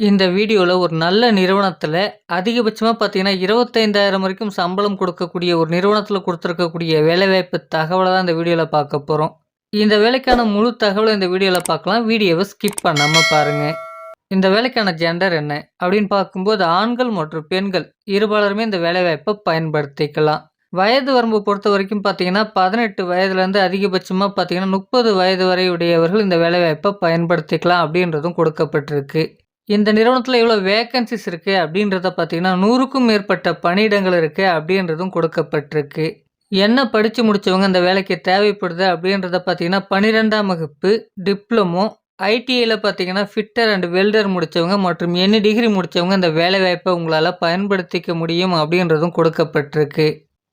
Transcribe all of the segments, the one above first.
இந்த வீடியோவில் ஒரு நல்ல நிறுவனத்தில் அதிகபட்சமாக பார்த்தீங்கன்னா, 25,000 வரைக்கும் சம்பளம் கொடுக்கக்கூடிய ஒரு நிறுவனத்தில் கொடுத்துருக்கக்கூடிய வேலைவாய்ப்பு தகவலை தான் இந்த வீடியோவில் பார்க்க போகிறோம் இந்த வேலைக்கான முழு தகவலை இந்த வீடியோவில் பார்க்கலாம். வீடியோவை ஸ்கிப் பண்ணாமல் பாருங்க. இந்த வேலைக்கான ஜெண்டர் என்ன? அப்படின்னு பார்க்கும்போது ஆண்கள் மற்றும் பெண்கள் இருபாலருமே இந்த வேலைவாய்ப்பை பயன்படுத்திக்கலாம். வயது வரம்பு பொறுத்தவரைக்கும் பார்த்தீங்கன்னா, பதினெட்டு வயதுலேருந்து அதிகபட்சமாக பார்த்தீங்கன்னா, 30 வயது வரை உடையவர்கள் இந்த வேலைவாய்ப்பை பயன்படுத்திக்கலாம் அப்படின்றதும் கொடுக்கப்பட்டிருக்கு. இந்த நிறுவனத்தில் எவ்வளோ வேக்கன்சிஸ் இருக்குது அப்படின்றத பார்த்தீங்கன்னா, 100க்கும் மேற்பட்ட பணியிடங்கள் இருக்குது அப்படின்றதும் கொடுக்கப்பட்டிருக்கு. என்ன படித்து முடித்தவங்க இந்த வேலைக்கு தேவைப்படுது அப்படின்றத பார்த்தீங்கன்னா, 12ஆம் வகுப்பு, டிப்ளமோ, ஐடிஐயில் பார்த்தீங்கன்னா, ஃபிட்டர் அண்ட் வெல்டர் முடிச்சவங்க மற்றும் என்ன டிகிரி முடிச்சவங்க இந்த வேலைவாய்ப்பை உங்களால் பயன்படுத்திக்க முடியும் அப்படின்றதும் கொடுக்கப்பட்டிருக்கு.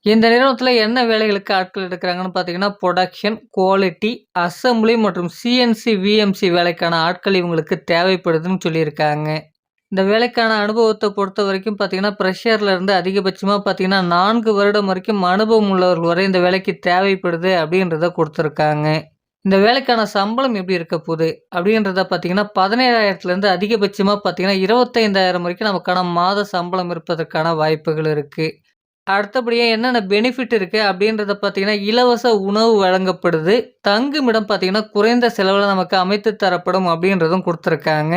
இந்த நிறுவனத்தில் என்ன வேலைகளுக்கு ஆட்கள் எடுக்கிறாங்கன்னு பார்த்தீங்கன்னா, புரொடக்ஷன், குவாலிட்டி, அசெம்பிளி மற்றும் சிஎன்சி, விஎம்சி வேலைக்கான ஆட்கள் இவங்களுக்கு தேவைப்படுதுன்னு சொல்லியிருக்காங்க. இந்த வேலைக்கான அனுபவத்தை பொறுத்த வரைக்கும் பார்த்தீங்கன்னா, ப்ரெஷரில் இருந்து அதிகபட்சமாக பார்த்தீங்கன்னா, நான்கு வருடம் வரைக்கும் அனுபவம் உள்ளவர்கள் வரை இந்த வேலைக்கு தேவைப்படுது அப்படின்றத கொடுத்துருக்காங்க இந்த வேலைக்கான சம்பளம் எப்படி இருக்க போகுது அப்படின்றத பார்த்தீங்கன்னா, பதினேழாயிரத்துலேருந்து அதிகபட்சமாக பார்த்தீங்கன்னா, 25,000 வரைக்கும் நமக்கான மாத சம்பளம் இருப்பதற்கான வாய்ப்புகள் இருக்குது அடுத்தபடியாக என்னென்ன பெனிஃபிட் இருக்குது அப்படின்றத பார்த்தீங்கன்னா, இலவச உணவு வழங்கப்படுது. தங்குமிடம் பார்த்தீங்கன்னா, குறைந்த செலவில் நமக்கு அமைத்து தரப்படும் அப்படின்றதும் கொடுத்துருக்காங்க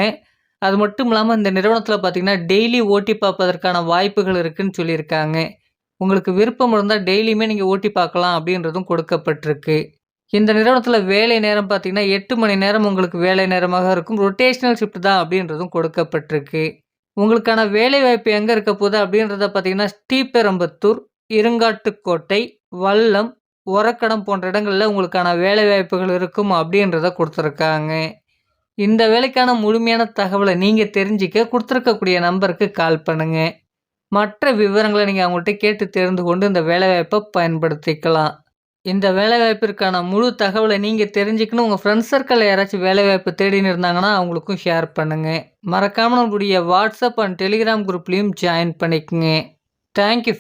அது மட்டும் இல்லாமல் இந்த நிறுவனத்தில் பார்த்தீங்கன்னா, டெய்லி ஓட்டி பார்ப்பதற்கான வாய்ப்புகள் இருக்குதுன்னு சொல்லியிருக்காங்க. உங்களுக்கு விருப்பம் இருந்தால் டெய்லியுமே நீங்கள் ஓட்டி பார்க்கலாம் அப்படின்றதும் கொடுக்கப்பட்டிருக்கு. இந்த நிறுவனத்தில் வேலை நேரம் பார்த்தீங்கன்னா, எட்டு மணி நேரம் உங்களுக்கு வேலை நேரமாக இருக்கும். ரொட்டேஷனல் ஷிஃப்ட் தான் அப்படின்றதும் கொடுக்கப்பட்டிருக்கு. உங்களுக்கான வேலைவாய்ப்பு எங்கே இருக்க போகுது அப்படின்றத பார்த்தீங்கன்னா, ஸ்ரீபெரும்புத்தூர், இருங்காட்டுக்கோட்டை, வல்லம், உரக்கடம் போன்ற இடங்களில் உங்களுக்கான வேலைவாய்ப்புகள் இருக்கும் அப்படின்றத கொடுத்துருக்காங்க இந்த வேலைக்கான முழுமையான தகவலை நீங்கள் தெரிஞ்சுக்க கொடுத்துருக்கக்கூடிய நம்பருக்கு கால் பண்ணுங்கள் மற்ற விவரங்களை நீங்கள் அவங்கள்ட்ட கேட்டு தெரிந்து கொண்டு இந்த வேலைவாய்ப்பை பயன்படுத்திக்கலாம். இந்த வேலைவாய்ப்பிற்கான முழு தகவலை நீங்கள் தெரிஞ்சுக்கணும். உங்கள் ஃப்ரெண்ட்ஸ் சர்க்கிளில் யாராச்சும் வேலைவாய்ப்பு தேடின்னு இருந்தாங்கன்னா, அவங்களுக்கும் ஷேர் பண்ணுங்கள் மறக்காமல் நம்மளுடைய வாட்ஸ்அப் அண்ட் டெலிகிராம் குரூப்லேயும் ஜாயின் பண்ணிக்கங்க. Thank you